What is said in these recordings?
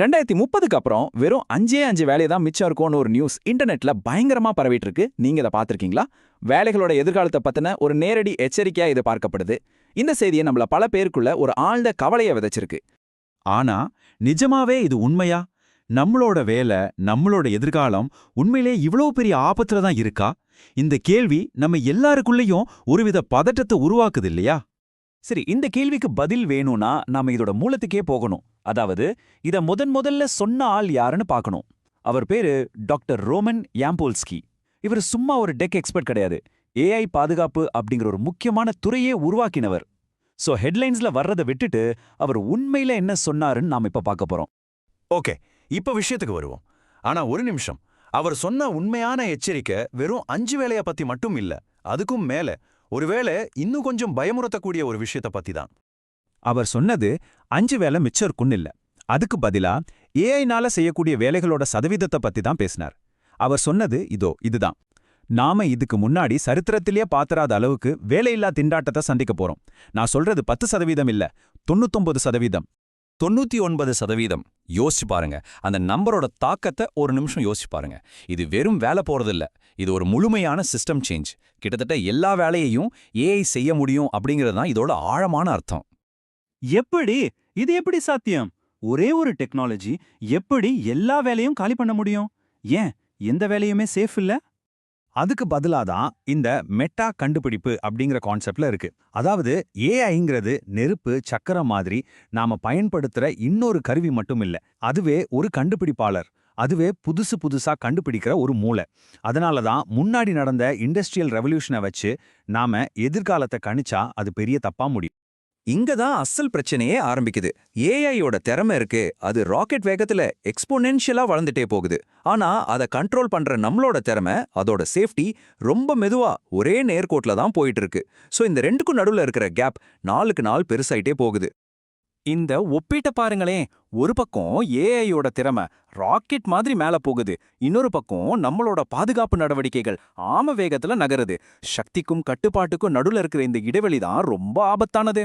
ரெண்டாயிரத்தி முப்பதுக்கு அப்புறம் வெறும் அஞ்சே அஞ்சு வேலையை தான் மிச்சம் இருக்கும்னு ஒரு நியூஸ் இன்டர்நெட்ல பயங்கரமா பரவிட்டு இருக்கு நீங்க இதை பார்த்துருக்கீங்களா? வேலைகளோட எதிர்காலத்தை பத்தின ஒரு நேரடி எச்சரிக்கையா இது பார்க்கப்படுது. இந்த செய்தியை நம்மள பல பேருக்குள்ள ஒரு ஆழ்ந்த கவலையை விதைச்சிருக்கு. ஆனா நிஜமாவே இது உண்மையா? நம்மளோட வேலை நம்மளோட எதிர்காலம் உண்மையிலே இவ்ளோ பெரிய ஆபத்துல தான் இருக்கா? இந்த கேள்வி நம்ம எல்லாருக்குள்ளேயும் ஒருவித பதட்டத்தை உருவாக்குது இல்லையா? சரி இந்த கேள்விக்கு பதில் வேணும்னா நாம இதோட மூலத்துக்கே போகணும். அதாவது இத முதன் முதல்ல சொன்ன ஆள் யாருன்னு பார்க்கணும் அவர் பேரு டாக்டர் ரோமன் யாம்போல்ஸ்கி. இவர் சும்மா ஒரு டெக் எக்ஸ்பர்ட் கிடையாது. ஏஐ பாதுகாப்பு அப்படிங்கிற ஒரு முக்கியமான துறையே உருவாக்கினவர். சோ ஹெட்லைன்ஸ்ல வர்றதை விட்டுட்டு அவர் உண்மையில என்ன சொன்னாருன்னு நாம இப்ப பார்க்க போறோம். ஓகே இப்ப விஷயத்துக்கு வருவோம். ஆனா ஒரு நிமிஷம். அவர் சொன்ன உண்மையான எச்சரிக்கை வெறும் அஞ்சு வேலைய பத்தி மட்டும் இல்ல அதுக்கும் மேல. ஒருவேளை இன்னும் கொஞ்சம் பயமுறுத்தக்கூடிய ஒரு விஷயத்த பத்தி தான் அவர் சொன்னது அஞ்சு வேலை மிச்சம் இருக்குன்னு இல்ல. அதுக்கு பதிலா ஏஐனால செய்யக்கூடிய வேலைகளோட சதவீதத்தை பத்தி தான் பேசினார். அவர் சொன்னது இதோ இதுதான். நாம இதுக்கு முன்னாடி சரித்திரத்திலேயே பாத்திராத அளவுக்கு வேலையில்லா திண்டாட்டத்தை சந்திக்க போறோம். நான் சொல்றது பத்து சதவீதம் இல்ல தொண்ணூத்தொன்பது சதவீதம். தொண்ணூத்தி ஒன்பது சதவீதம். யோசிச்சு பாருங்க. அந்த நம்பரோட தாக்கத்தை ஒரு நிமிஷம் யோசிச்சு பாருங்க. இது வெறும் வேலை போறதில்ல. இது ஒரு முழுமையான சிஸ்டம் சேஞ்ச். கிட்டத்தட்ட எல்லா வேலையையும் ஏஐ செய்ய முடியும் அப்படிங்கிறது தான் இதோட ஆழமான அர்த்தம். எப்படி? இது எப்படி சாத்தியம்? ஒரே ஒரு டெக்னாலஜி எப்படி எல்லா வேலையும் காலி பண்ண முடியும்? ஏன்? எந்த வேலையுமே சேஃப் இல்ல? அதுக்கு பதிலா தான் இந்த மெட்டா கண்டுபிடிப்பு அப்படிங்கிற கான்செப்ட்ல இருக்கு. அதாவது ஏஐங்கிறது நெருப்பு சக்கரம் மாதிரி நாம பயன்படுத்துற இன்னொரு கருவி மட்டும் இல்ல. அதுவே ஒரு கண்டுபிடிப்பாளர். அதுவே புதுசு புதுசா கண்டுபிடிக்கிற ஒரு மூளை. அதனால தான் முன்னாடி நடந்த இண்டஸ்ட்ரியல் ரெவல்யூஷனை வச்சு நாம எதிர்காலத்தை கணிச்சா அது பெரிய தப்பா முடியும். இங்க தான் அசல் பிரச்சனையே ஆரம்பிக்குது. ஏஐயோட திறமை இருக்கு. அது ராக்கெட் வேகத்துல எக்ஸ்போனென்ஷியலா வளர்ந்துட்டே போகுது. ஆனா அதை கண்ட்ரோல் பண்ற நம்மளோட திறமை அதோட சேஃப்டி ரொம்ப மெதுவா ஒரே நேர்கோட்ல தான் போயிட்டு இருக்கு சோ இந்த ரெண்டுக்கும் நடுவுல இருக்கிற கேப் நாளுக்கு நாள் பெருசாயிட்டே போகுது. இந்த ஒப்பீட்டை பாருங்களேன் ஒரு பக்கம் ஏஐயோட திறமை ராக்கெட் மாதிரி மேல போகுது. இன்னொரு பக்கம் நம்மளோட பாதுகாப்பு நடவடிக்கைகள் ஆம வேகத்துல நகருது. சக்திக்கும் கட்டுப்பாட்டுக்கும் நடுவுல இருக்கிற இந்த இடைவெளி தான் ரொம்ப ஆபத்தானது.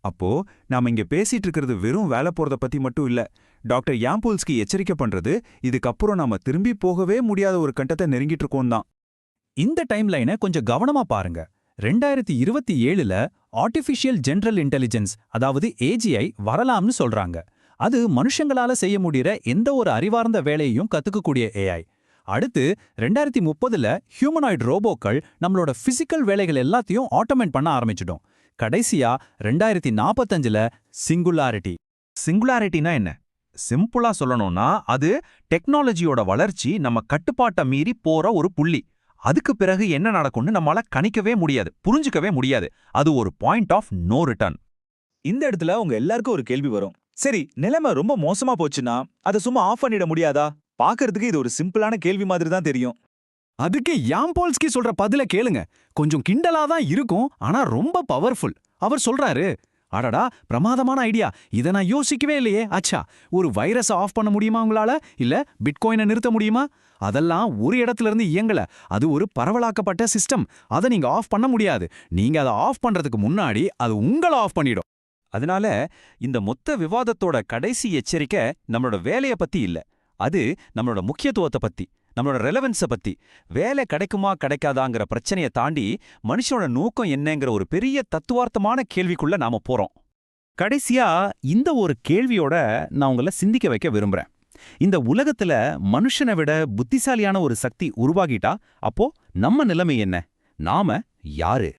அப்போ நாம இங்க பேசிட்டு இருக்கிறது வெறும் வேலை போறத பத்தி மட்டும் இல்ல. டாக்டர் யாம்பூல்ஸ்கி எச்சரிக்கை பண்றது இதுக்கப்புறம் நாம திரும்பி போகவே முடியாத ஒரு கட்டத்தை நெருங்கிட்டு இருக்கோம் தான். இந்த டைம் லைனை கொஞ்சம் கவனமா பாருங்க. ரெண்டாயிரத்தி இருபத்தி ஏழுல ஆர்டிஃபிஷியல் ஜெனரல் இன்டெலிஜென்ஸ் அதாவது ஏஜிஐ வரலாம்னு சொல்றாங்க. அது மனுஷங்களால செய்ய முடியற எந்த ஒரு அறிவார்ந்த வேலையையும் கத்துக்கக்கூடிய ஏஐ அடுத்து ரெண்டாயிரத்தி முப்பதுல ஹியூமனாய்டு ரோபோக்கள் நம்மளோட பிசிக்கல் வேலைகள் எல்லாத்தையும் ஆட்டோமேட் பண்ண ஆரம்பிச்சிடும் கடைசியா ரெண்டாயிரத்தி நாற்பத்தஞ்சுல சிங்குலாரிட்டி. சிங்குலாரிட்டினா என்ன? சிம்பிளா சொல்லணும்னா அது டெக்னாலஜியோட வளர்ச்சி நம்ம கட்டுப்பாட்டை மீறி போற ஒரு புள்ளி. அதுக்கு பிறகு என்ன நடக்கும்னு நம்மளால கணிக்கவே முடியாது புரிஞ்சுக்கவே முடியாது. அது ஒரு பாயிண்ட் ஆஃப் நோ ரிட்டர்ன் இந்த இடத்துல உங்க எல்லாருக்கும் ஒரு கேள்வி வரும். சரி நிலைமை ரொம்ப மோசமா போச்சுன்னா அதை சும்மா ஆஃப் பண்ணிட முடியாதா? பாக்குறதுக்கு இது ஒரு சிம்பிளான கேள்வி மாதிரி தான் தெரியும். அதுக்கு யாம்போல்ஸ்கி சொல்ற பதில கேளுங்க. கொஞ்சம் கிண்டலா தான் இருக்கும் ஆனா ரொம்ப பவர்ஃபுல் அவர் சொல்றாரு அடடா பிரமாதமான ஐடியா இதை நான் யோசிக்கவே இல்லையே. அச்சா ஒரு வைரஸை ஆஃப் பண்ண முடியுமா உங்களால? இல்ல பிட்காயினை நிறுத்த முடியுமா? அதெல்லாம் ஒரு இடத்துல இருந்து இயங்கல. அது ஒரு பரவலாக்கப்பட்ட சிஸ்டம் அதை நீங்க ஆஃப் பண்ண முடியாது. நீங்க அதை ஆஃப் பண்றதுக்கு முன்னாடி அது உங்களை ஆஃப் பண்ணிடும். அதனால இந்த மொத்த விவாதத்தோட கடைசி எச்சரிக்கை நம்மளோட வேலைய பத்தி இல்ல. அது நம்மளோட முக்கியத்துவத்தை பத்தி. நம்மளோட ரெலவன்ஸ பத்தி. வேலை கிடைக்குமா கிடைக்காதாங்கிற பிரச்சனையை தாண்டி மனுஷனோட நோக்கம் என்னங்கிற ஒரு பெரிய தத்துவார்த்தமான கேள்விக்குள்ள நாம போறோம். கடைசியா இந்த ஒரு கேள்வியோட நான் உங்களை சிந்திக்க வைக்க விரும்புகிறேன் இந்த உலகத்துல மனுஷனை விட புத்திசாலியான ஒரு சக்தி உருவாகிட்டா அப்போ நம்ம நிலைமை என்ன? நாம யாரு?